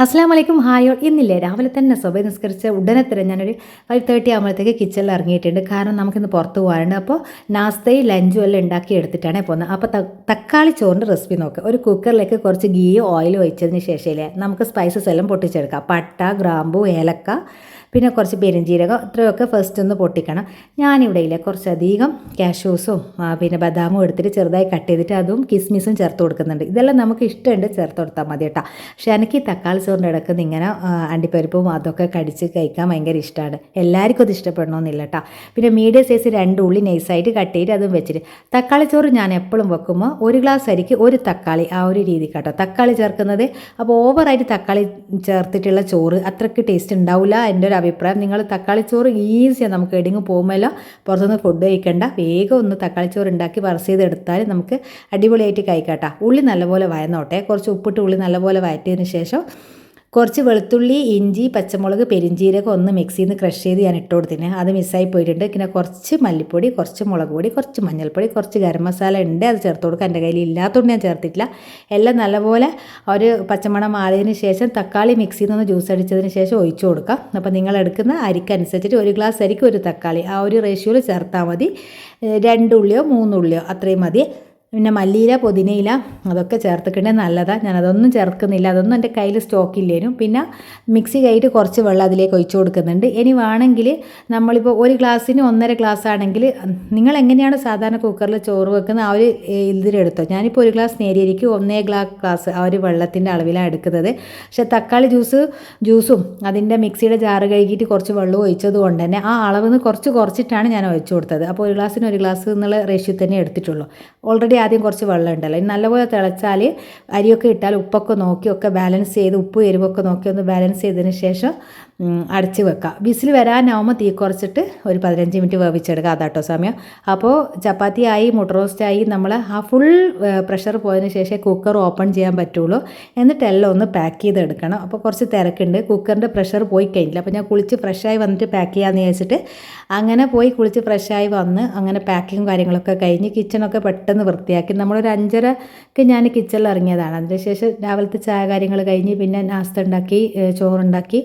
അസ്സാം വലൈക്കും ഹായോ ഇന്നില്ലേ രാവിലെ തന്നെ സ്വഭ നിസ്കരിച്ച ഉടനെ തന്നെ ഞാനൊരു ഫൈവ് തേർട്ടി ആകുമ്പോഴത്തേക്ക് കിച്ചണിൽ ഇറങ്ങിയിട്ടുണ്ട്. കാരണം നമുക്കിന്ന് പുറത്ത് പോകാനുണ്ട്. അപ്പോൾ നാസ്തയും ലഞ്ചും എല്ലാം ഉണ്ടാക്കി എടുത്തിട്ടാണ് പോകുന്നത്. അപ്പോൾ തക്കാളി ചോറിന്റെ റെസിപ്പി നോക്കുക ഒരു കുക്കറിലേക്ക് കുറച്ച് ഗീ ഓയിൽ ഒഴിച്ചതിന് ശേഷമില്ലേ നമുക്ക് സ്പൈസസ് എല്ലാം പൊട്ടിച്ചെടുക്കാം. പട്ട ഗ്രാമ്പു ഏലക്ക പിന്നെ കുറച്ച് പെരിഞ്ജീരകം ഇത്രയൊക്കെ ഫസ്റ്റ് ഒന്ന് പൊട്ടിക്കണം. ഞാനിവിടെ ഇല്ലേ കുറച്ചധികം കാഷ്യൂസും പിന്നെ ബദാമും എടുത്തിട്ട് ചെറുതായി കട്ട് ചെയ്തിട്ട് അതും കിസ്മിസും ചേർത്ത് കൊടുക്കുന്നുണ്ട്. ഇതെല്ലാം നമുക്ക് ഇഷ്ടമുണ്ട് ചേർത്ത് കൊടുത്താൽ മതി കേട്ടോ. പക്ഷേ എനിക്ക് ഈ തക്കാളി ചോറിന്റെ ഇടയ്ക്ക് ഇങ്ങനെ അണ്ടിപ്പരിപ്പും അതൊക്കെ കടിച്ച് കഴിക്കാൻ ഭയങ്കര ഇഷ്ടമാണ്. എല്ലാവർക്കും അത് ഇഷ്ടപ്പെടണമെന്നില്ല കേട്ടോ. പിന്നെ മീഡിയം സൈസ് രണ്ട് ഉള്ളി നൈസായിട്ട് കട്ട് ചെയ്തിട്ട് അതും വെച്ചിട്ട് തക്കാളി ചോറ് ഞാൻ എപ്പോഴും വെക്കുമ്പോൾ ഒരു ഗ്ലാസ് അരിക്ക് ഒരു തക്കാളി ആ ഒരു രീതി കേട്ടോ. തക്കാളി ചേർക്കുന്നത് അപ്പോൾ ഓവറായിട്ട് തക്കാളി ചേർത്തിട്ടുള്ള ചോറ് അത്രയ്ക്ക് ടേസ്റ്റ് ഉണ്ടാവില്ല. എന്റെ ഒരു അഭിപ്രായം. നിങ്ങൾ തക്കാളി ചോറ് ഈസിയാണ് നമുക്ക് എവിടെയെങ്കിലും പോകുമ്പോൾ പുറത്തുനിന്ന് ഫുഡ് കഴിക്കേണ്ട. വേഗം ഒന്ന് തക്കാളി ചോറ് ഉണ്ടാക്കി വറസ് ചെയ്തെടുത്താൽ നമുക്ക് അടിപൊളിയായിട്ട് കഴിക്കാട്ടോ ഉള്ളി നല്ലപോലെ വയന്നോട്ടെ. കുറച്ച് ഉപ്പിട്ട് ഉള്ളി നല്ലപോലെ വയറ്റിയതിന് ശേഷം കുറച്ച് വെളുത്തുള്ളി ഇഞ്ചി പച്ചമുളക് പെരിഞ്ചീരകം ഒന്ന് മിക്സിയിൽ നിന്ന് ക്രഷ് ചെയ്ത് ഞാൻ ഇട്ട് കൊടുത്തിന്. അത് മിസ്സായി പോയിട്ടുണ്ട്. പിന്നെ കുറച്ച് മല്ലിപ്പൊടി കുറച്ച് മുളക് പൊടി കുറച്ച് മഞ്ഞൾപ്പൊടി കുറച്ച് ഗരം മസാല ഉണ്ട്. അത് ചേർത്ത് കൊടുക്കുക എന്റെ കയ്യിൽ ഇല്ലാത്തതുകൊണ്ട് ഞാൻ ചേർത്തിട്ടില്ല. എല്ലാം നല്ലപോലെ ഒരു പച്ചമണം മാറിയതിന് ശേഷം തക്കാളി മിക്സിയിൽ നിന്ന് ജ്യൂസ് അടിച്ചതിന് ശേഷം ഒഴിച്ചു കൊടുക്കാം. അപ്പോൾ നിങ്ങൾ എടുക്കുന്ന അരിക്കനുസരിച്ചിട്ട് ഒരു ഗ്ലാസ് അരിക്ക് ഒരു തക്കാളി. ആ ഒരു റേഷ്യോയിൽ ചേർത്താൽ മതി. രണ്ടുള്ളിയോ മൂന്നുള്ളിയോ അത്രയും മതി. പിന്നെ മല്ലിയില പുതിനയില അതൊക്കെ ചേർത്തിക്കണേ നല്ലതാണ് ഞാൻ അതൊന്നും ചേർക്കുന്നില്ല. അതൊന്നും എന്റെ കയ്യിൽ സ്റ്റോക്ക് ഇല്ലേനും. പിന്നെ മിക്സി കഴിഞ്ഞിട്ട് കുറച്ച് വെള്ളം അതിലേക്ക് ഒഴിച്ചു കൊടുക്കുന്നുണ്ട്. ഇനി വേണമെങ്കിൽ നമ്മളിപ്പോൾ ഒരു ഗ്ലാസ്സിന് ഒന്നര ഗ്ലാസ് ആണെങ്കിൽ നിങ്ങൾ എങ്ങനെയാണ് സാധാരണ കുക്കറിൽ ചോറ് വെക്കുന്നത് ആ ഒരു ഇതിലെടുത്തോ ഞാനിപ്പോൾ ഒരു ഗ്ലാസ് നേരിയരിക്കും ഒന്നേ ഗ്ലാസ് ഗ്ലാസ് ആ ഒരു വെള്ളത്തിന്റെ അളവിലാണ് എടുക്കുന്നത്. പക്ഷേ തക്കാളി ജ്യൂസ് ജ്യൂസും അതിന്റെ മിക്സിയുടെ ജാറ് കഴുകിയിട്ട് കുറച്ച് വെള്ളം ഒഴിച്ചത് കൊണ്ട് തന്നെ ആ അളവ് കുറച്ച് കുറച്ചിട്ടാണ് ഞാൻ ഒഴിച്ചു കൊടുത്തത്. അപ്പോൾ ഒരു ഗ്ലാസ്സിന് ഒരു ഗ്ലാസ് എന്നുള്ള റേഷ്യോ തന്നെ എടുത്തിട്ടുള്ളൂ. ഓൾറെഡി ആദ്യം കുറച്ച് വെള്ളം ഉണ്ടല്ലോ. നല്ലപോലെ തിളച്ചാൽ അരിയൊക്കെ ഇട്ടാൽ ഉപ്പൊക്കെ നോക്കി ഒക്കെ ബാലൻസ് ചെയ്ത് ഉപ്പ് എരിവൊക്കെ നോക്കി ഒന്ന് ബാലൻസ് ചെയ്തതിന് ശേഷം അടച്ച് വെക്കുക വിസിൽ വരാനാവുമ്പോൾ തീ കുറച്ചിട്ട് ഒരു പതിനഞ്ച് മിനിറ്റ് വേവിച്ചെടുക്കുക അതാട്ടോ സമയം. അപ്പോൾ ചപ്പാത്തി ആയി മുട്ട റോസ്റ്റ് ആയി നമ്മൾ ആ ഫുൾ പ്രഷർ പോയതിന് ശേഷം കുക്കർ ഓപ്പൺ ചെയ്യാൻ പറ്റുള്ളൂ. എന്നിട്ട് എല്ലാം ഒന്ന് പാക്ക് ചെയ്തെടുക്കണം. അപ്പോൾ കുറച്ച് തിരക്കുണ്ട്. കുക്കറിന്റെ പ്രഷർ പോയി കഴിഞ്ഞില്ല. അപ്പോൾ ഞാൻ കുളിച്ച് ഫ്രഷായി വന്നിട്ട് പാക്ക് ചെയ്യാമെന്ന് വിചാരിച്ചിട്ട് അങ്ങനെ പോയി കുളിച്ച് ഫ്രഷായി വന്ന് അങ്ങനെ പാക്കിങ്ങും കാര്യങ്ങളൊക്കെ കഴിഞ്ഞ് കിച്ചണൊക്കെ പെട്ടെന്ന് വൃത്തിയാക്കി. നമ്മളൊരു അഞ്ചരക്ക് ഞാൻ കിച്ചണിൽ ഇറങ്ങിയതാണ്. അതിന് ശേഷം രാവിലത്തെ ചായ കാര്യങ്ങൾ കഴിഞ്ഞ് പിന്നെ നാസ്ത ഉണ്ടാക്കി ചോറുണ്ടാക്കി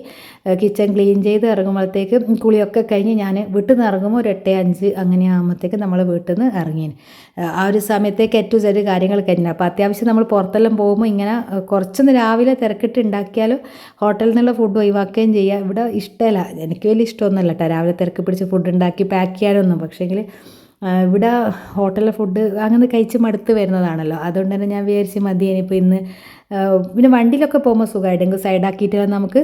കിച്ചൺ ക്ലീൻ ചെയ്ത് ഇറങ്ങുമ്പോഴത്തേക്ക് കുളിയൊക്കെ കഴിഞ്ഞ് ഞാൻ വീട്ടിൽ നിന്ന് ഇറങ്ങുമ്പോൾ ഒരു എട്ട് അഞ്ച് അങ്ങനെ ആകുമ്പോഴത്തേക്ക് നമ്മൾ വീട്ടിൽ നിന്ന് ഇറങ്ങി. ആ ഒരു സമയത്തേക്ക് ഏറ്റവും ചെറിയ കാര്യങ്ങൾ കഴിഞ്ഞു. അപ്പോൾ അത്യാവശ്യം നമ്മൾ പുറത്തെല്ലാം പോകുമ്പോൾ ഇങ്ങനെ കുറച്ചൊന്ന് രാവിലെ തിരക്കിട്ട് ഉണ്ടാക്കിയാലും ഹോട്ടലിൽ നിന്നുള്ള ഫുഡ് ഒഴിവാക്കുകയും ചെയ്യുക ഇവിടെ ഇഷ്ടമല്ല. എനിക്ക് വലിയ ഇഷ്ടമൊന്നുമല്ല കേട്ടോ. രാവിലെ തിരക്ക് പിടിച്ച് ഫുഡ് ഉണ്ടാക്കി പാക്ക് ചെയ്യാനൊന്നും. പക്ഷേങ്കിൽ ഇവിടെ ഹോട്ടലിലെ ഫുഡ് അങ്ങനെ കഴിച്ച് മടുത്ത് വരുന്നതാണല്ലോ. അതുകൊണ്ട് തന്നെ ഞാൻ വിചാരിച്ച് മതി ഇനിയിപ്പോൾ ഇന്ന് പിന്നെ വണ്ടിയിലൊക്കെ പോകുമ്പോൾ സുഖമായിട്ടെങ്കിൽ സൈഡാക്കിയിട്ട് നമുക്ക്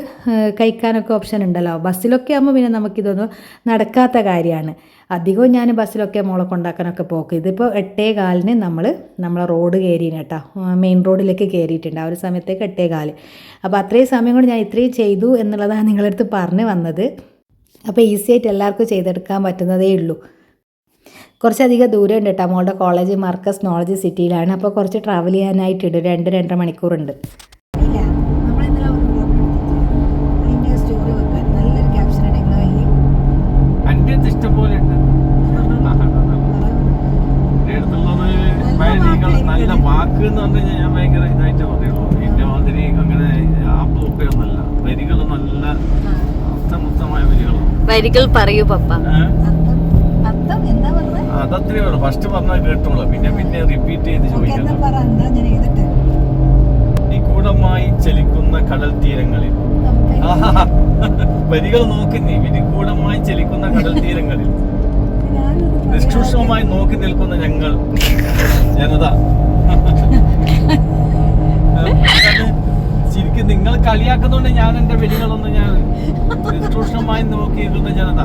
കഴിക്കാനൊക്കെ ഓപ്ഷൻ ഉണ്ടല്ലോ. ബസ്സിലൊക്കെ ആകുമ്പോൾ പിന്നെ നമുക്കിതൊന്നും നടക്കാത്ത കാര്യമാണ്. അധികവും ഞാൻ ബസ്സിലൊക്കെ മോളെ കൊണ്ടാക്കാനൊക്കെ പോക്ക്. ഇതിപ്പോൾ എട്ടേ കാലിന് നമ്മൾ നമ്മളെ റോഡ് കയറിയിന് കേട്ടോ. മെയിൻ റോഡിലേക്ക് കയറിയിട്ടുണ്ട് ആ ഒരു സമയത്തേക്ക് എട്ടേ കാൽ. അപ്പോൾ അത്രയും സമയം കൊണ്ട് ഞാൻ ഇത്രയും ചെയ്തു എന്നുള്ളതാണ് നിങ്ങളടുത്ത് പറഞ്ഞു വന്നത്. അപ്പോൾ ഈസി ആയിട്ട് എല്ലാവർക്കും ചെയ്തെടുക്കാൻ പറ്റുന്നതേ ഉള്ളൂ. കുറച്ചധികം ദൂരം ഉണ്ട് കേട്ടോ. മോളുടെ കോളേജ് മർക്കസ് നോളജ് സിറ്റിയിലാണ് അപ്പോൾ കുറച്ച് ട്രാവൽ ചെയ്യാനായിട്ടുണ്ട്. രണ്ട് രണ്ടര മണിക്കൂറുണ്ട്. നല്ല വാക്ക് എന്ന് പറഞ്ഞു കഴിഞ്ഞാൽ ഞാൻ ഭയങ്കര ഇതായിട്ട് പറയുള്ളൂ. എന്റെ മാതിരി അങ്ങനെ ആപ്പ് ഒക്കെയൊന്നല്ല വരികൾ നല്ല അർത്ഥമുക്തമായ വരികളാണ്. വരികൾ പറയൂ പപ്പ. അതത്രേ ഉള്ളൂ. ഫസ്റ്റ് പറഞ്ഞാൽ കേട്ടോളൂ. പിന്നെ പിന്നെ റിപ്പീറ്റ് ചെയ്ത് ചോദിക്കണം നിഗൂഢമായി ചലിക്കുന്ന കടൽ തീരങ്ങളിൽ. വരികൾ നോക്കുന്നേ നിഗൂഢമായി ചലിക്കുന്ന കടൽ തീരങ്ങളിൽ. പറയാം. നോക്കി നിൽക്കുന്ന ഞങ്ങൾ. ജനത ശരിക്കും നിങ്ങൾ കളിയാക്കുന്നോണ്ട് ഞാൻ എന്റെ വെടികളൊന്നും ഞാൻ നിഷ്കൃഷ്ടമായി നോക്കി നിൽക്കുന്ന ജനത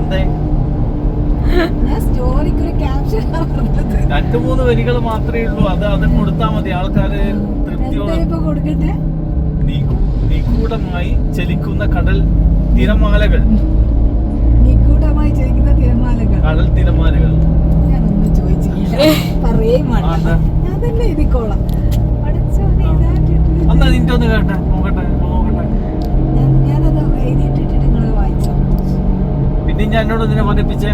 എന്തേ ഞാൻ സ്റ്റോറിക്ക് ഒരു ക്യാപ്ഷൻ പറഞ്ഞത് രണ്ടു മൂന്ന് വരികൾ മാത്രമേ ഉള്ളൂ. അത് അത് കൊടുത്താൽ മതി. ആൾക്കാര് തൃപ്തിയോടെ നിഗൂഢമായി ചലിക്കുന്ന കടൽ തിരമാലകൾ. നിഗൂഢമായി ചലിക്കുന്ന തിരമാലകൾ. കടൽ തിരമാലകൾ. ഞാനൊന്നും ചോദിച്ചില്ല പറയുകയും വേണ്ട. ഞാൻ തന്നെ എഴുതിക്കോളാം. പഠിച്ചോനെ ഇതാക്കിട്ട് എന്നാ നിന്റെ ഒന്ന് കേട്ടെ. നോക്കട്ടെ. നോക്കട്ടെ. ഞാൻ ഞാനത് എഴുതിയിട്ടിട്ട് നിങ്ങൾ വായിച്ചോ. പിന്നെ ഞാൻ എന്നോട് ഇതിനെ പഠിപ്പിച്ചേ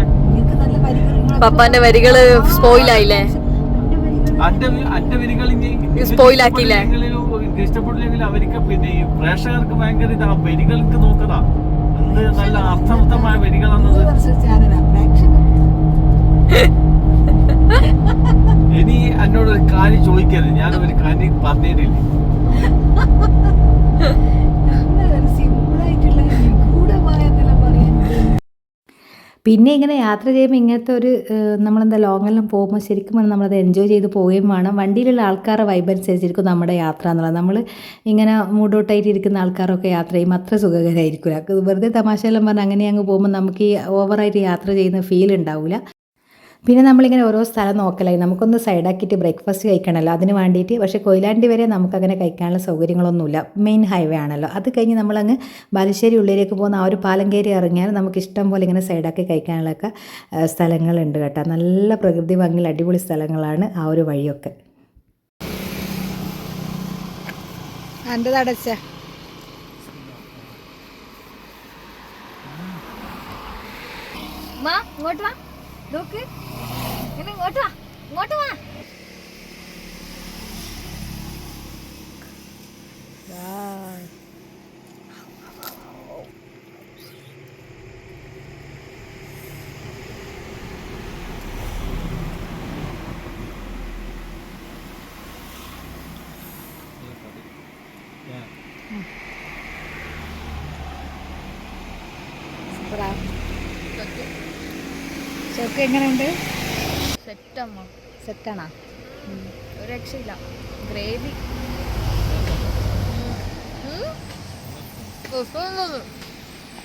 പപ്പാന്റെ വരികൾ? ഇഷ്ടപ്പെട്ടില്ലെങ്കിലും എനിക്ക് ഇഷ്ടപ്പെട്ടില്ലെങ്കിൽ അവർക്ക് പിന്നെ ഈ പ്രേക്ഷകർക്ക് ഭയങ്കര ഇതാ വരികൾക്ക് നോക്കതാ. എന്ത് നല്ല അർത്ഥവത്തമായ വരികളെന്നത് നൂറ് വർഷം ചാനലാ പ്രേക്ഷകർ. ഇനി എന്നോട് ഒരു കാര്യം ചോദിക്കരുത്. ഞാൻ ഒരു കാര്യം പറഞ്ഞിട്ടില്ല പിന്നെ ഇങ്ങനെ യാത്ര ചെയ്യുമ്പോൾ ഇങ്ങനത്തെ ഒരു നമ്മളെന്താ ലോങ്ങെല്ലാം പോകുമ്പോൾ ശരിക്കും നമ്മളത് എൻജോയ് ചെയ്ത് പോവുകയും വേണം. വണ്ടിയിലുള്ള ആൾക്കാരുടെ വൈബ് അനുസരിച്ചിരിക്കും നമ്മുടെ യാത്ര എന്നുള്ളത്. നമ്മൾ ഇങ്ങനെ മൂഡൗട്ടായിട്ട് ഇരിക്കുന്ന ആൾക്കാരൊക്കെ യാത്ര ചെയ്യുമ്പോൾ അത്ര സുഖകരമായിരിക്കില്ല വെറുതെ തമാശയെല്ലാം പറഞ്ഞ് അങ്ങനെ അങ്ങ് പോകുമ്പോൾ നമുക്ക് ഈ ഓവറായിട്ട് യാത്ര ചെയ്യുന്ന ഫീൽ ഉണ്ടാവില്ല പിന്നെ നമ്മളിങ്ങനെ ഓരോ സ്ഥലം നോക്കലായി നമുക്കൊന്ന് സൈഡാക്കിയിട്ട് ബ്രേക്ക്ഫാസ്റ്റ് കഴിക്കണമല്ലോ അതിന് വേണ്ടിയിട്ട് പക്ഷേ കൊയിലാണ്ടി വരെ നമുക്കങ്ങനെ കഴിക്കാനുള്ള സൗകര്യങ്ങളൊന്നുമില്ല. മെയിൻ ഹൈവേ ആണല്ലോ. അത് കഴിഞ്ഞ് നമ്മളങ്ങ് ബാലുശ്ശേരി ഉള്ളിലേക്ക് പോകുന്ന ആ ഒരു പാലം കയറി ഇറങ്ങിയാൽ നമുക്ക് ഇഷ്ടം പോലെ ഇങ്ങനെ സൈഡാക്കി കഴിക്കാനുള്ളൊക്കെ സ്ഥലങ്ങളുണ്ട് കേട്ടോ. നല്ല പ്രകൃതി ഭംഗിയിൽ അടിപൊളി സ്ഥലങ്ങളാണ് ആ ഒരു വഴിയൊക്കെ. അടച്ച വാ ഇങ്ങോട്ട് വാ. നോക്ക്. ഇങ്ങോട്ട് വാ ഇങ്ങോട്ട് വാ ഷോക്ക് എങ്ങനെയുണ്ട് സെറ്റമ്മ സെറ്റാണോ? ഒരു രക്ഷയില്ല. ഗ്രേവി.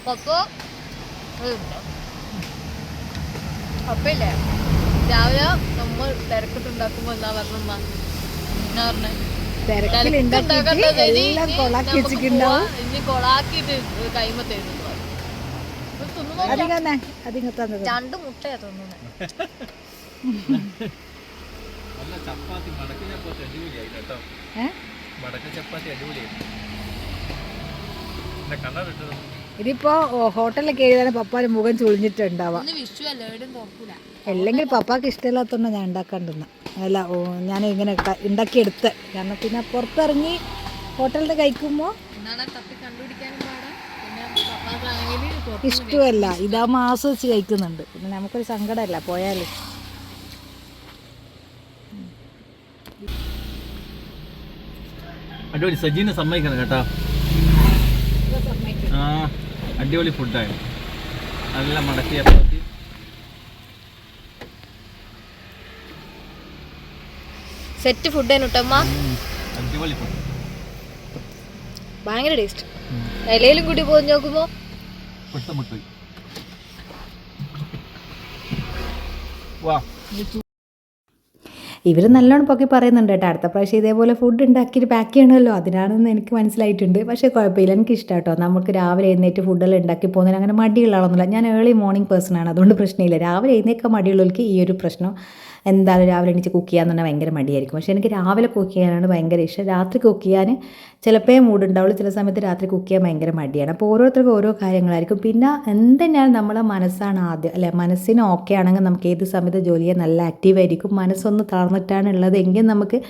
പപ്പ? പപ്പയില്ലേ? രാവിലെ നമ്മൾ തിരക്കിട്ടുണ്ടാക്കുമ്പോ എന്താ പറഞ്ഞമ്മ എന്നാ പറഞ്ഞേ? രണ്ട് മുട്ടയാ തോന്നുന്നത് നല്ല ചപ്പാത്തി മടക്ക് ചപ്പാത്തി അടിപൊളിയായി കേട്ടോ. ഏ? ചപ്പാത്തി അടിപൊളിയായി. എന്റെ ഇതിപ്പോ ഹോട്ടലൊക്കെ എഴുതാൻ പപ്പാന് മുഖം ചുളിഞ്ഞിട്ടുണ്ടാവാം. അല്ലെങ്കിൽ പപ്പാക്ക് ഇഷ്ടമില്ലാത്തതുകൊണ്ട് ഞാൻ ഉണ്ടാക്കാണ്ടിരുന്ന. അല്ല ഓ, ഞാൻ ഇങ്ങനെ ഉണ്ടാക്കിയെടുത്ത്. കാരണം പിന്നെ പുറത്തിറങ്ങി ഹോട്ടലിൽ കഴിക്കുമ്പോൾ പപ്പാക്കാണെങ്കിൽ ഇഷ്ടമല്ല. ഇതാകുമ്പോൾ ആസ്വദിച്ച് കഴിക്കുന്നുണ്ട്. പിന്നെ നമുക്കൊരു സങ്കടമല്ല പോയാൽ അടിപൊളി. സജീനെ സമ്മതിക്കണം കേട്ടോ. ആ അടിപൊളി ഫുഡായി നല്ല മടക്കി സെറ്റ് ഫുഡ് അടിപൊളി ഫുഡ് ഭയങ്കര ടേസ്റ്റ് ഇലയിലും കൂടി പോയി നോക്കുമ്പോ? വാ. ഇവർ നല്ലോണം പൊക്കി പറയുന്നുണ്ട് കേട്ടോ. അടുത്ത പ്രാവശ്യം ഇതേപോലെ ഫുഡ് ഉണ്ടാക്കിയിട്ട് പാക്ക് ചെയ്യണമല്ലോ. അതിനാണെന്ന് എനിക്ക് മനസ്സിലായിട്ടുണ്ട്. പക്ഷേ കുഴപ്പമില്ല. എനിക്ക് ഇഷ്ടം കേട്ടോ നമുക്ക് രാവിലെ എഴുന്നേറ്റ് ഫുഡെല്ലാം ഉണ്ടാക്കി പോകുന്നതിന് അങ്ങനെ മടിയുള്ള ആളൊന്നുമില്ല. ഞാൻ ഏർലി മോർണിംഗ് പേഴ്സൺ ആണ്. അതുകൊണ്ട് പ്രശ്നമില്ല. രാവിലെ എഴുന്നേക്കാൻ മടിയുള്ളവർക്ക് ഈ ഒരു പ്രശ്നം എന്തായാലും രാവിലെ എണീച്ച് കുക്ക് ചെയ്യാന്ന് പറഞ്ഞാൽ ഭയങ്കര മടിയായിരിക്കും. പക്ഷേ എനിക്ക് രാവിലെ കുക്ക് ചെയ്യാനാണ് ഭയങ്കര ഇഷ്ടം. രാത്രി കുക്ക് ചെയ്യാൻ ചിലപ്പോൾ മൂഡ് ഉണ്ടാവുള്ളൂ. ചില സമയത്ത് രാത്രി കുക്ക് ചെയ്യാൻ ഭയങ്കര മടിയാണ്. അപ്പോൾ ഓരോരുത്തർക്കും ഓരോ കാര്യങ്ങളായിരിക്കും. പിന്നെ എന്തെന്നാലും നമ്മളെ മനസ്സാണ് ആദ്യം അല്ലെ മനസ്സിന് ഓക്കെ ആണെങ്കിൽ നമുക്ക് ഏത് സമയത്ത് ജോലി ചെയ്യാൻ നല്ല ആക്റ്റീവായിരിക്കും മനസ്സൊന്ന് ഉള്ളത് എങ്കിൽ നമുക്ക്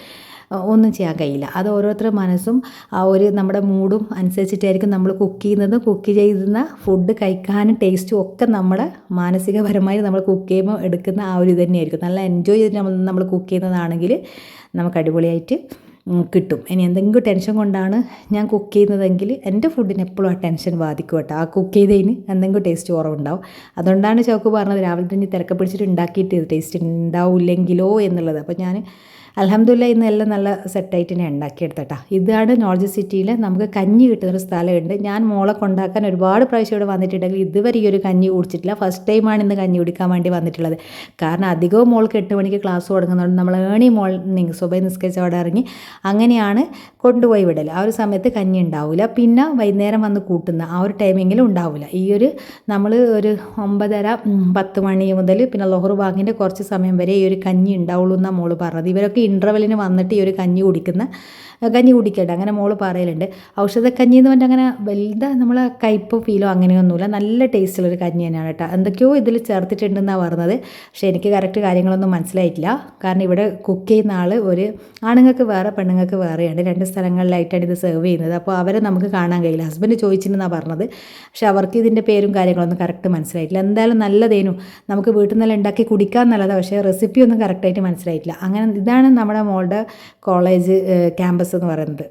ഒന്നും ചെയ്യാൻ കഴിയില്ല. അത് ഓരോരുത്തരുടെ മനസ്സും ആ ഒരു നമ്മുടെ മൂഡും അനുസരിച്ചിട്ടായിരിക്കും നമ്മൾ കുക്ക് ചെയ്യുന്നത്. കുക്ക് ചെയ്യുന്ന ഫുഡ് കഴിക്കാനും ടേസ്റ്റും ഒക്കെ നമ്മുടെ മാനസികപരമായി നമ്മൾ കുക്ക് ചെയ്യുമ്പോൾ എടുക്കുന്ന ആ ഒരു ഇത് തന്നെയായിരിക്കും. നല്ല എൻജോയ് ചെയ്തിട്ട് നമ്മൾ നമ്മൾ കുക്ക് ചെയ്യുന്നതാണെങ്കിൽ നമുക്ക് അടിപൊളിയായിട്ട് കിട്ടും. ഇനി എന്തെങ്കിലും ടെൻഷൻ കൊണ്ടാണ് ഞാൻ കുക്ക് ചെയ്യുന്നതെങ്കിൽ എന്റെ ഫുഡിന് എപ്പോഴും ആ ടെൻഷൻ ബാധിക്കും കേട്ടോ. ആ കുക്ക് ചെയ്തതിന് എന്തെങ്കിലും ടേസ്റ്റ് കുറവുണ്ടാവും. അതുകൊണ്ടാണ് ചോക്ക് പറഞ്ഞത് രാവിലെ തന്നെ തിരക്ക് പിടിച്ചിട്ട് ഉണ്ടാക്കിയിട്ട് ടേസ്റ്റ് ഉണ്ടാവില്ലെങ്കിലോ എന്നുള്ളത്. അപ്പോൾ ഞാൻ അലഹമ്മദില്ല ഇന്ന് എല്ലാം നല്ല സെറ്റായിട്ട് തന്നെ ഉണ്ടാക്കിയെടുത്തട്ടാ. ഇതാണ് നോർജ് സിറ്റിയിൽ നമുക്ക് കഞ്ഞി കിട്ടുന്നൊരു സ്ഥലമുണ്ട്. ഞാൻ മോളെ കൊണ്ടാക്കാൻ ഒരുപാട് പ്രാവശ്യം ഇവിടെ വന്നിട്ടുണ്ടെങ്കിൽ ഇതുവരെ ഈ ഒരു കഞ്ഞി കുടിച്ചിട്ടില്ല. ഫസ്റ്റ് ടൈമാണ് ഇന്ന് കഞ്ഞി കുടിക്കാൻ വേണ്ടി വന്നിട്ടുള്ളത്. കാരണം അധികവും മോൾക്ക് എട്ട് മണിക്ക് ക്ലാസ് തുടങ്ങുന്നതുകൊണ്ട് നമ്മൾ ഏണി മോർണിംഗ് സുബൈ നിസ്കരിച്ച് അവിടെ ഇറങ്ങി അങ്ങനെയാണ് കൊണ്ടുപോയി വിടൽ. ആ ഒരു സമയത്ത് കഞ്ഞി ഉണ്ടാവില്ല പിന്നെ വൈകുന്നേരം വന്ന് കൂട്ടുന്ന ആ ഒരു ടൈമിങ്ങിലും ഉണ്ടാവില്ല ഈ ഒരു നമ്മൾ ഒരു ഒമ്പതര പത്ത് മണി മുതൽ പിന്നെ ലോഹർ ബാഗിന്റെ കുറച്ച് സമയം വരെ ഈ ഒരു കഞ്ഞി ഉണ്ടാവുള്ളൂ എന്നാണ് മോൾ പറഞ്ഞത്. ഇവരൊക്കെ ഇടയ്ക്ക് ഇന്റർവെല്ലിന് വന്നിട്ട് ഈ ഒരു കഞ്ഞി കുടിക്കുന്ന കഞ്ഞി കുടിക്കട്ടെ അങ്ങനെ മോൾ പറയലുണ്ട്. ഔഷധക്കഞ്ഞി എന്ന് പറഞ്ഞാൽ അങ്ങനെ വലുതാ നമ്മൾ കയ്പോ ഫീലോ അങ്ങനെയൊന്നുമില്ല. നല്ല ടേസ്റ്റുള്ളൊരു കഞ്ഞി തന്നെയാണ് കേട്ടോ. എന്തൊക്കെയോ ഇതിൽ ചേർത്തിട്ടുണ്ടെന്നാണ് പറഞ്ഞത്. പക്ഷേ എനിക്ക് കറക്റ്റ് കാര്യങ്ങളൊന്നും മനസ്സിലായിട്ടില്ല. കാരണം ഇവിടെ കുക്ക് ചെയ്യുന്ന ആൾ ഒരു ആണുങ്ങൾക്ക് വേറെ പെണ്ണുങ്ങൾക്ക് വേറെയാണ് രണ്ട് സ്ഥലങ്ങളിലായിട്ടാണ് ഇത് സെർവ് ചെയ്യുന്നത്. അപ്പോൾ അവരെ നമുക്ക് കാണാൻ കഴിയില്ല. ഹസ്ബൻഡ് ചോദിച്ചിട്ടുണ്ടെന്നാണ് പറഞ്ഞത്. പക്ഷെ അവർക്ക് ഇതിന്റെ പേരും കാര്യങ്ങളൊന്നും കറക്റ്റ് മനസ്സിലായിട്ടില്ല. എന്തായാലും നല്ലതേനു. നമുക്ക് വീട്ടിൽ നിന്നെല്ലാം ഉണ്ടാക്കി കുടിക്കാൻ നല്ലതാണ് പക്ഷേ റെസിപ്പി ഒന്നും കറക്റ്റായിട്ട് മനസ്സിലായിട്ടില്ല. അങ്ങനെ ഇതാണ് നമ്മുടെ മോളുടെ കോളേജ് ക്യാമ്പസ് എന്ന് പറയുന്നത്.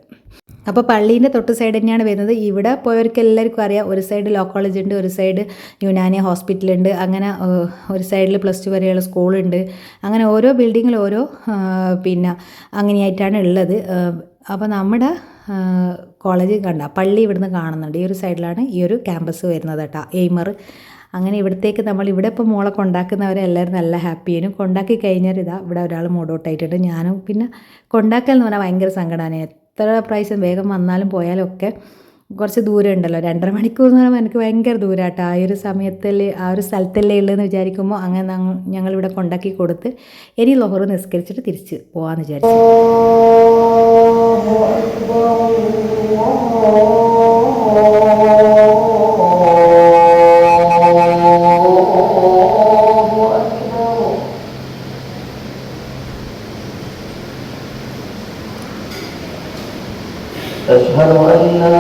അപ്പോൾ പള്ളീന്റെ തൊട്ട് സൈഡ് തന്നെയാണ് വരുന്നത്. ഇവിടെ പോയവർക്ക് എല്ലാവർക്കും അറിയാം. ഒരു സൈഡ് ലോ കോളേജ് ഉണ്ട് ഒരു സൈഡ് യുനാനിയ ഹോസ്പിറ്റലുണ്ട് അങ്ങനെ ഒരു സൈഡിൽ പ്ലസ് ടു വരെയുള്ള സ്കൂളുണ്ട് അങ്ങനെ ഓരോ ബിൽഡിങ്ങിൽ ഓരോ പിന്നെ അങ്ങനെയായിട്ടാണ് ഉള്ളത്. അപ്പോൾ നമ്മുടെ കോളേജ് കണ്ട പള്ളി ഇവിടുന്ന് കാണുന്നുണ്ട്. ഈ ഒരു സൈഡിലാണ് ഈ ഒരു ക്യാമ്പസ് വരുന്നത് കേട്ടോ. എയ്മർ അങ്ങനെ ഇവിടത്തേക്ക് നമ്മൾ ഇവിടെ ഇപ്പോൾ മോളെ കൊണ്ടാക്കുന്നവരെ എല്ലാവരും നല്ല ഹാപ്പിയായിരുന്നു കൊണ്ടാക്കി കഴിഞ്ഞാൽ ഇതാ ഇവിടെ ഒരാൾ മൂടോട്ടായിട്ടുണ്ട് ഞാനും പിന്നെ കൊണ്ടാക്കൽ എന്ന് പറഞ്ഞാൽ ഭയങ്കര സങ്കടമാണ് എത്ര പ്രാവശ്യം വേഗം വന്നാലും പോയാലും ഒക്കെ കുറച്ച് ദൂരം ഉണ്ടല്ലോ രണ്ടര മണിക്കൂർ എന്ന് പറയുമ്പോൾ എനിക്ക് ഭയങ്കര ദൂരമാട്ടോ ആ ഒരു സമയത്തല്ലേ ആ ഒരു സ്ഥലത്തല്ലേ ഉള്ളതെന്ന് വിചാരിക്കുമ്പോൾ അങ്ങനെ ഞങ്ങളിവിടെ കൊണ്ടാക്കി കൊടുത്ത് ഇനി ലോഹറ് നിസ്കരിച്ചിട്ട് തിരിച്ച് പോകാമെന്ന് വിചാരിച്ചു أشهد أن لا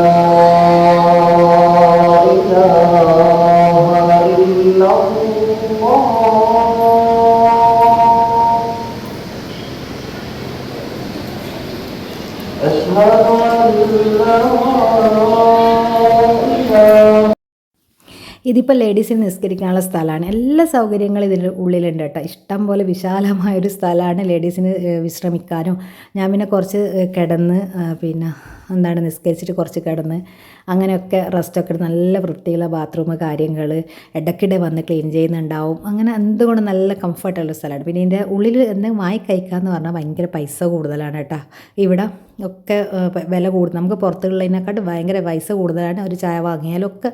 إله ഇതിപ്പോൾ ലേഡീസിന് നിസ്കരിക്കാനുള്ള സ്ഥലമാണ് എല്ലാ സൗകര്യങ്ങളും ഇതിന്റെ ഉള്ളിലുണ്ട് കേട്ടോ. ഇഷ്ടം പോലെ വിശാലമായൊരു സ്ഥലമാണ് ലേഡീസിന് വിശ്രമിക്കാനും. ഞാൻ പിന്നെ കുറച്ച് കിടന്ന് പിന്നെ എന്താണ് നിസ്കരിച്ചിട്ട് കുറച്ച് കിടന്ന് അങ്ങനെയൊക്കെ റെസ്റ്റൊക്കെ എടുത്ത് നല്ല വൃത്തിയുള്ള ബാത്റൂം കാര്യങ്ങൾ ഇടയ്ക്കിടെ വന്ന് ക്ലീൻ ചെയ്യുന്നുണ്ടാവും. അങ്ങനെ എന്തുകൊണ്ട് നല്ല കംഫർട്ടുള്ള സ്ഥലമാണ്. പിന്നെ ഇതിന്റെ ഉള്ളിൽ എന്തെങ്കിലും വാങ്ങി കഴിക്കാമെന്ന് പറഞ്ഞാൽ ഭയങ്കര പൈസ കൂടുതലാണ് കേട്ടോ. ഇവിടെ ഒക്കെ വില കൂടുതൽ നമുക്ക് പുറത്തുള്ളതിനെക്കാട്ടും ഭയങ്കര പൈസ കൂടുതലാണ്. ഒരു ചായ വാങ്ങിയാലൊക്കെ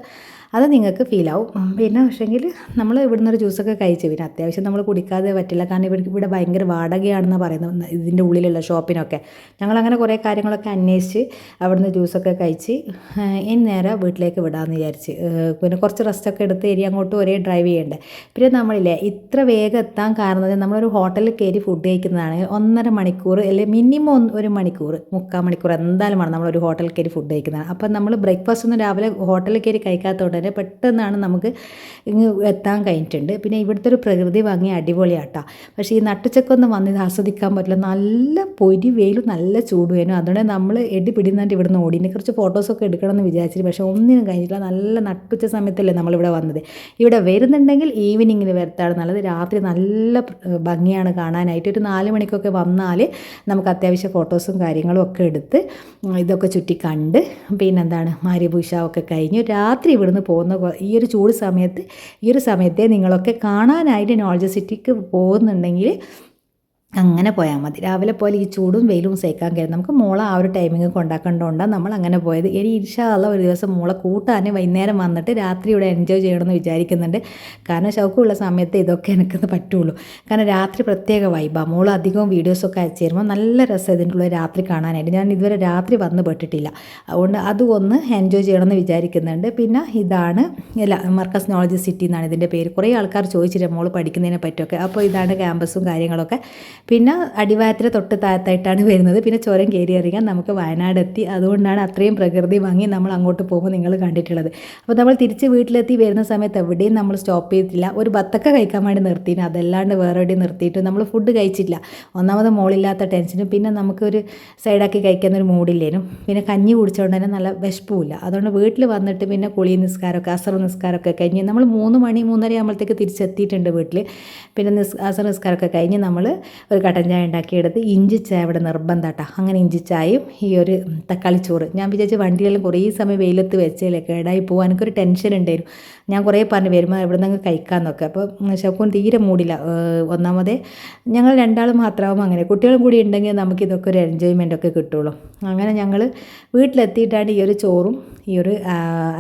അത് നിങ്ങൾക്ക് ഫീൽ ആവും. പിന്നെ പക്ഷേങ്കിൽ നമ്മൾ ഇവിടുന്ന് ഒരു ജ്യൂസൊക്കെ കഴിച്ച് പിന്നെ അത്യാവശ്യം നമ്മൾ കുടിക്കാതെ പറ്റില്ല. കാരണം ഇവിടെ ഇവിടെ ഭയങ്കര വാടകയാണെന്ന് പറയുന്നത്. ഇതിന്റെ ഉള്ളിലുള്ള ഷോപ്പിനൊക്കെ. ഞങ്ങളങ്ങനെ കുറേ കാര്യങ്ങളൊക്കെ അന്വേഷിച്ച് അവിടുന്ന് ജ്യൂസൊക്കെ കഴിച്ച് ഇനി നേരെ വീട്ടിലേക്ക് വിടാമെന്ന് വിചാരിച്ച്. പിന്നെ കുറച്ച് റെസ്റ്റൊക്കെ എടുത്ത് ഏരിയ അങ്ങോട്ട് ഒരേ ഡ്രൈവ് ചെയ്യേണ്ടത് പിന്നെ നമ്മളില്ലേ ഇത്ര വേഗം എത്താൻ കാരണം നമ്മളൊരു ഹോട്ടലിൽ കയറി ഫുഡ് കഴിക്കുന്നതാണ് ഒന്നര മണിക്കൂർ അല്ലെങ്കിൽ മിനിമം ഒരു മണിക്കൂർ മുക്കാൽ മണിക്കൂർ എന്തായാലും വേണം നമ്മളൊരു ഹോട്ടലിൽ കയറി ഫുഡ് കഴിക്കുന്നതാണ്. അപ്പം നമ്മൾ ബ്രേക്ക്ഫാസ്റ്റ് ഒന്നും രാവിലെ ഹോട്ടലിൽ കയറി കഴിക്കാത്തതുകൊണ്ട് തന്നെ പെട്ടെന്നാണ് നമുക്ക് ഇങ്ങ് എത്താൻ കഴിഞ്ഞിട്ടുണ്ട്. പിന്നെ ഇവിടുത്തെ ഒരു പ്രകൃതി ഭംഗി അടിപൊളിയാട്ടാ. പക്ഷേ ഈ നട്ടുച്ചക്കൊന്നും വന്ന് ഇത് ആസ്വദിക്കാൻ പറ്റില്ല. നല്ല പൊരി വെയിലും നല്ല ചൂടുവേനും അതുകൊണ്ട് നമ്മൾ എടി പിടിന്നിട്ട് ഇവിടുന്ന് ഓടി. ഇതിനെ കുറച്ച് ഫോട്ടോസൊക്കെ എടുക്കണമെന്ന് വിചാരിച്ചിട്ട് പക്ഷേ ഒന്നിനും കഴിഞ്ഞിട്ടില്ല. നല്ല നട്ടുച്ച സമയത്തല്ലേ നമ്മളിവിടെ വന്നത്. ഇവിടെ വരുന്നുണ്ടെങ്കിൽ ഈവനിങ്ങിൽ വരത്താണ് നല്ലത്. രാത്രി നല്ല ഭംഗിയാണ് കാണാനായിട്ട്. ഒരു നാല് മണിക്കൊക്കെ വന്നാൽ നമുക്ക് അത്യാവശ്യം ഫോട്ടോസും കാര്യങ്ങളും ഒക്കെ എടുത്ത് ഇതൊക്കെ ചുറ്റി കണ്ട് പിന്നെന്താണ് മാരിഭൂഷ ഒക്കെ കഴിഞ്ഞു. രാത്രി ഇവിടുന്ന് പോകുന്ന ഈ ഒരു ചൂട് സമയത്ത് ഈ ഒരു സമയത്തെ നിങ്ങളൊക്കെ കാണാനായിട്ട് നോളജ് സിറ്റിക്ക് പോകുന്നുണ്ടെങ്കിൽ അങ്ങനെ പോയാൽ മതി. രാവിലെ പോലെ ഈ ചൂടും വെയിലും സഹിക്കാൻ കഴിയും നമുക്ക് മോളെ ആ ഒരു ടൈമിങ് കൊണ്ടാക്കേണ്ടതുകൊണ്ടാണ് നമ്മൾ അങ്ങനെ പോയത്. ഇനി ഇൻഷാല്ല ഒരു ദിവസം മോളെ കൂട്ടാൻ വൈകുന്നേരം വന്നിട്ട് രാത്രി ഇവിടെ എൻജോയ് ചെയ്യണമെന്ന് വിചാരിക്കുന്നുണ്ട്. കാരണം ശൗക്കമുള്ള സമയത്ത് ഇതൊക്കെ എനിക്കൊന്ന് പറ്റുള്ളൂ. കാരണം രാത്രി പ്രത്യേക വൈബാണ് മോൾ അധികവും വീഡിയോസൊക്കെ അയച്ചു തരുമ്പോൾ നല്ല രസം ഇതിന്റെ രാത്രി കാണാനായിട്ട്. ഞാൻ ഇതുവരെ രാത്രി വന്ന് പെട്ടിട്ടില്ല. അതുകൊണ്ട് അതും ഒന്ന് എൻജോയ് ചെയ്യണമെന്ന് വിചാരിക്കുന്നുണ്ട്. പിന്നെ ഇതാണ് അല്ല മർക്കസ് നോളജ് സിറ്റി എന്നാണ് ഇതിന്റെ പേര്. കുറേ ആൾക്കാർ ചോദിച്ചിട്ട് മോൾ പഠിക്കുന്നതിനെ പറ്റിയൊക്കെ. അപ്പോൾ ഇതാണ് ക്യാമ്പസും കാര്യങ്ങളൊക്കെ. പിന്നെ അടിവാരത്തിന് തൊട്ട് താഴത്തായിട്ടാണ് വരുന്നത്. പിന്നെ ചുരം കയറി ഇറങ്ങാൻ നമുക്ക് വയനാട് എത്തി അതുകൊണ്ടാണ് അത്രയും പ്രകൃതി ഭംഗി നമ്മൾ അങ്ങോട്ട് പോകുമ്പോൾ നിങ്ങൾ കണ്ടിട്ടുള്ളത്. അപ്പോൾ നമ്മൾ തിരിച്ച് വീട്ടിലെത്തി വരുന്ന സമയത്ത് എവിടെയും നമ്മൾ സ്റ്റോപ്പ് ചെയ്തിട്ടില്ല. ഒരു ബത്തക്ക കഴിക്കാൻ വേണ്ടി നിർത്തിന് അതല്ലാണ്ട് വേറെ എവിടെയും നിർത്തിയിട്ട് നമ്മൾ ഫുഡ് കഴിച്ചില്ല. ഒന്നാമത് മോളില്ലാത്ത ടെൻഷനും പിന്നെ നമുക്കൊരു സൈഡാക്കി കഴിക്കുന്ന ഒരു മൂഡില്ലേനും. പിന്നെ കഞ്ഞി കുടിച്ചുകൊണ്ട് തന്നെ നല്ല വിശപ്പുമില്ല. അതുകൊണ്ട് വീട്ടിൽ വന്നിട്ട് പിന്നെ കുളി നിസ്കാരമൊക്കെ അസർ നിസ്കാരമൊക്കെ കഴിഞ്ഞ് നമ്മൾ മൂന്ന് മണി മൂന്നര ആകുമ്പോഴത്തേക്ക് തിരിച്ചെത്തിയിട്ടുണ്ട് വീട്ടിൽ. പിന്നെ നിസ് അസർ നിസ്കാരമൊക്കെ കഴിഞ്ഞ് നമ്മൾ ഒരു കട്ടൻ ചായ ഉണ്ടാക്കിയെടുത്ത് ഇഞ്ചി ചായ ഇവിടെ നിർബന്ധമാട്ടോ അങ്ങനെ ഇഞ്ചി ചായയും ഈ ഒരു തക്കാളി ചോറ്. ഞാൻ വിചാരിച്ച് വണ്ടികളിൽ കുറേ സമയം വെയിലത്ത് വെച്ചേലേ കേടായി പോകാൻ എനിക്കൊരു ടെൻഷൻ ഉണ്ടായിരുന്നു. ഞാൻ കുറേ പറഞ്ഞ് വരുമ്പോൾ ഇവിടെ നിന്ന് കഴിക്കാമെന്നൊക്കെ അപ്പോൾ ശക്കുൻ തീരെ മൂടില്ല. ഒന്നാമതേ ഞങ്ങൾ രണ്ടാളും മാത്രമാകുമ്പോൾ അങ്ങനെ. കുട്ടികളും കൂടി ഉണ്ടെങ്കിൽ നമുക്ക് ഇതൊക്കെ ഒരു എൻജോയ്മെന്റ് ഒക്കെ കിട്ടുള്ളൂ. അങ്ങനെ ഞങ്ങൾ വീട്ടിലെത്തിയിട്ടാണ് ഈ ഒരു ചോറും ഈ ഒരു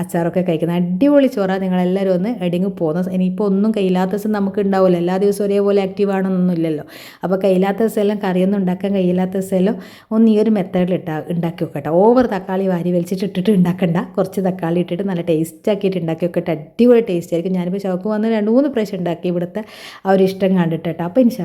അച്ചാറൊക്കെ കഴിക്കുന്നത്. അടിപൊളി ചോറാണ് നിങ്ങളെല്ലാവരും ഒന്ന് എടിങ്ങ് പോകുന്ന ഇനിയിപ്പോൾ ഒന്നും കയ്യില്ലാത്ത ദിവസം നമുക്ക് ഉണ്ടാവില്ല എല്ലാ ദിവസവും ഒരേപോലെ ആക്റ്റീവ് ആണെന്നൊന്നും ഇല്ലല്ലോ അപ്പോൾ അപ്പോൾ കയ്യില്ലാത്ത ദിവസമെല്ലാം കറിയൊന്നും ഉണ്ടാക്കാൻ കഴിയില്ലാത്ത ദിവസമെല്ലാം ഒന്ന് ഈ ഒരു മെത്തേഡിൽ ഇട്ടാ ഉണ്ടാക്കി വെക്കട്ടെ ഓവർ തക്കാളി വാരി വലിച്ചിട്ട് ഇട്ടിട്ട് ഉണ്ടാക്കണ്ട കുറച്ച് തക്കാളി ഇട്ടിട്ട് നല്ല ടേസ്റ്റ് ആക്കിയിട്ട് ഉണ്ടാക്കി വെക്കട്ടെ അടിപൊളി ടേസ്റ്റ് ആയിരിക്കും. ഞാനിപ്പോൾ ഷോപ്പ് വന്ന് രണ്ട് മൂന്ന് പ്രാവശ്യം ഉണ്ടാക്കി ഇവിടുത്തെ ആ ഒരു ഇഷ്ടം കണ്ടിട്ടോ അപ്പോൾ ഇൻഷാ